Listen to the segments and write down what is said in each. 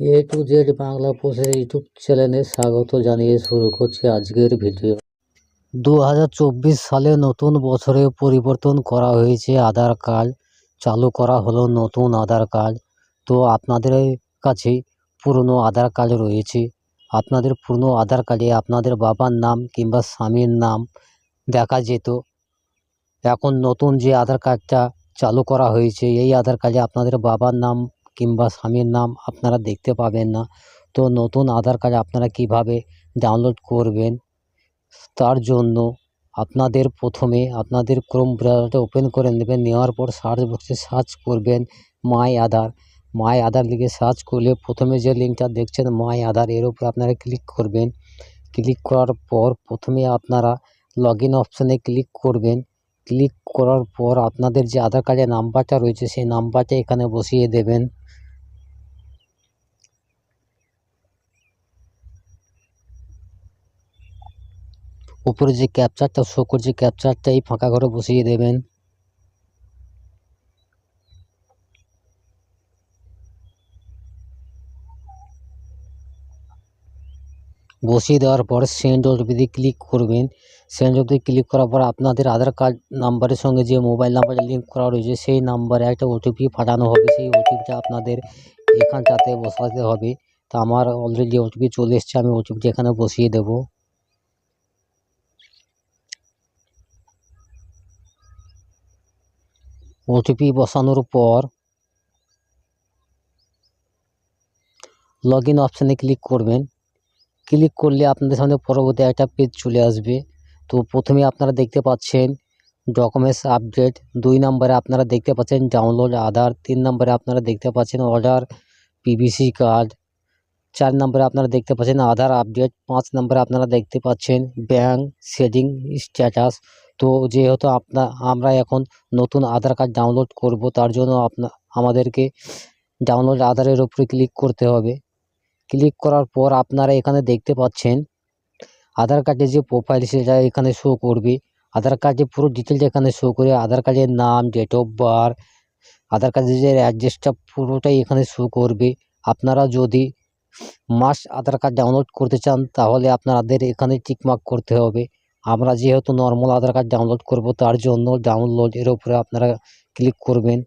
A to Z Bangla পোস্টের YouTube চ্যানেলে স্বাগত জানিয়ে শুরু করছি আজকের ভিডিও। দু হাজার চব্বিশ সালে নতুন বছরে পরিবর্তন করা হয়েছে আধার কার্ড। চালু করা হলো নতুন আধার কার্ড। তো আপনাদের কাছে পুরনো আধার কার্ড রয়েছে। আপনাদের পুরনো আধার কার্ডে আপনাদের বাবার নাম কিংবা স্বামীর নাম দেখা যেত। এখন নতুন যে আধার কার্ডটা চালু করা হয়েছে, এই আধার কার্ডে আপনাদের বাবার নাম কিংবা স্বামীর নাম আপনারা দেখতে পাবেন না। তো নতুন আধার কার্ড আপনারা কীভাবে ডাউনলোড করবেন? তার জন্য আপনাদের প্রথমে আপনাদের ক্রোম ব্রাউজারটা ওপেন করে নেবেন। নেওয়ার পর সার্চ বক্সে সার্চ করবেন মাই আধার মাই আধার লিখে সার্চ করলে প্রথমে যে লিঙ্কটা দেখছেন মাই আধার এর উপর আপনারা ক্লিক করবেন। ক্লিক করার পর প্রথমে আপনারা লগ ইন অপশানে ক্লিক করবেন। ক্লিক করার পর আপনাদের যে আধার কার্ডের নাম্বারটা রয়েছে, সেই নাম্বারটা এখানে বসিয়ে দেবেন। উপরে যে ক্যাপচারটা শো করছে ক্যাপচারটা এই ফাঁকা ঘরে বসিয়ে দেবেন। বসিয়ে দেওয়ার পর সেন্ড ওটিপিতে ক্লিক করবেন। সেন্ড ওটিপি ক্লিক করার পর আপনাদের আধার কার্ড নাম্বারের সঙ্গে যে মোবাইল নাম্বারটা লিঙ্ক করা রয়েছে, সেই নাম্বারে একটা ওটিপি পাঠানো হবে। সেই ওটিপিটা আপনাদের এখানটাতে বসাতে হবে। তা আমার অলরেডি ওটিপি চলে এসছে, আমি ওটিপিটা এখানে বসিয়ে দেবো। ওটিপি বসানোর পর লগ ইন অপশানে ক্লিক করবেন। ক্লিক করলে আপনাদের সামনে পরবর্তী একটা পেজ চলে আসবে। তো প্রথমে আপনারা দেখতে পাচ্ছেন ডকুমেন্টস আপডেট দুই নম্বরে আপনারা দেখতে পাচ্ছেন ডাউনলোড আধার তিন নম্বরে আপনারা দেখতে পাচ্ছেন অর্ডার পিভিসি কার্ড চার নম্বরে আপনারা দেখতে পাচ্ছেন আধার আপডেট পাঁচ নম্বরে আপনারা দেখতে পাচ্ছেন ব্যাঙ্ক সেটিং স্ট্যাটাস তো যেহেতু আপনা, আমরা এখন নতুন আধার কার্ড ডাউনলোড করব, তার জন্য আপনা, আমাদেরকে ডাউনলোড আধারের উপরে ক্লিক করতে হবে। ক্লিক করার পর আপনারা এখানে দেখতে পাচ্ছেন, আধার কার্ডের যে প্রোফাইল সেটা এখানে শো করবে। আধার কার্ডের পুরো ডিটেলস এখানে শো করে, আধার কার্ডের নাম ডেট অফ বার্থ আধার কার্ডের যে অ্যাড্রেসটা পুরোটাই এখানে শো করবে। আপনারা যদি মাস আধার কার্ড ডাউনলোড করতে চান, তাহলে আপনাদের এখানে টিকমার্ক করতে হবে। আমরা যেহেতু নর্মাল আধার কার্ড ডাউনলোড করব, তার জন্য ডাউনলোড এর উপরে আপনারা ক্লিক করবেন।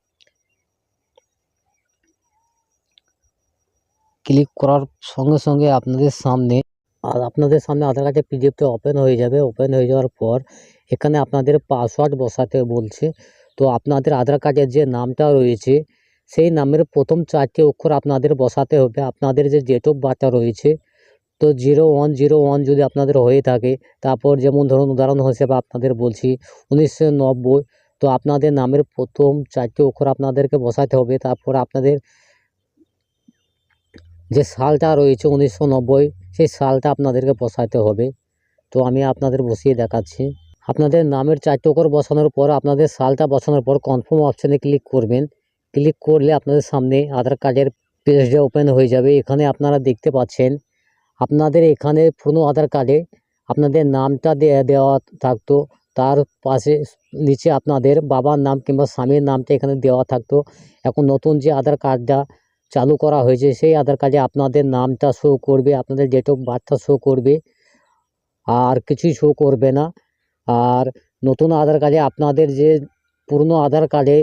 ক্লিক করার সঙ্গে সঙ্গে আপনাদের সামনে, আর আপনাদের সামনে আধার কার্ডের পিডিএফটা ওপেন হয়ে যাবে। ওপেন হয়ে যাওয়ার পর এখানে আপনাদের পাসওয়ার্ড বসাতে বলছে। তো আপনাদের আধার কার্ডের যে নামটা রয়েছে, সেই নামের প্রথম চারটি অক্ষর আপনাদের বসাতে হবে। আপনাদের যে ডেট অফ বার্থটা রয়েছে তো জিরো ওয়ান জিরো ওয়ান যদি আপনাদের হয়ে থাকে, তারপর যেমন ধরুন উদাহরণ হিসেবে আপনাদের বলছি, উনিশশো নব্বই, তো আপনাদের নামের প্রথম চারটি অক্ষর আপনাদেরকে বসাতে হবে, তারপর আপনাদের যে সালটা রয়েছে উনিশশো নব্বই, সেই সালটা আপনাদেরকে বসাতে হবে। তো আমি আপনাদের বসিয়ে দেখাচ্ছি। আপনাদের নামের চারটি অক্ষর বসানোর পর, আপনাদের সালটা বসানোর পর কনফার্ম অপশানে ক্লিক করবেন। ক্লিক করলে আপনাদের সামনে আধার কার্ডের পেজটা ওপেন হয়ে যাবে। এখানে আপনারা দেখতে পাচ্ছেন আপনাদের এখানে পুরনো আধার কার্ডে আপনাদের নামটা দেওয়া থাকতো। তার পাশে নিচে আপনাদের বাবার নাম কিংবা স্বামীর নামটা এখানে দেওয়া থাকতো। এখন নতুন যে আধার কার্ডটা চালু করা হয়েছে, সেই আধার কার্ডে আপনাদের নামটা শো করবে, আপনাদের ডেট অফ বার্থটা শো করবে। আর কিছুই শো করবে না। আর নতুন আধার কার্ডে আপনাদের যে পুরনো আধার কার্ডে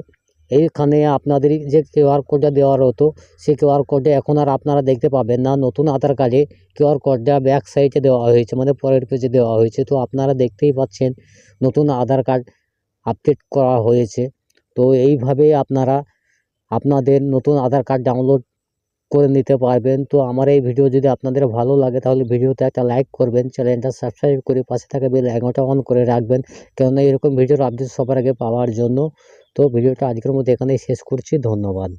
এইখানে আপনাদের যে কিউআর কোডটা দেওয়ার হতো সেই কিউআর কোডটা এখন আর আপনারা দেখতে পাবেন না। নতুন আধার কার্ডে কিউআর কোডটা ব্যাক সাইডে দেওয়া হয়েছে মানে পরের পেজে দেওয়া হয়েছে। তো আপনারা দেখতেই পাচ্ছেন, নতুন আধার কার্ড আপডেট করা হয়েছে। তো এইভাবে আপনারা, আপনাদের নতুন আধার কার্ড ডাউনলোড করে নিতে পারবেন। তো আমার এই ভিডিও যদি আপনাদের ভালো লাগে, তাহলে ভিডিওতে একটা লাইক করবেন চ্যানেলটা সাবস্ক্রাইব করে পাশে থাকা বেল আইকনটা অন করে রাখবেন, কেননা এরকম ভিডিওর আপডেট সবার আগে পাওয়ার জন্য। তো ভিডিওটা আজকের মধ্যে এখানেই শেষ করছি, ধন্যবাদ।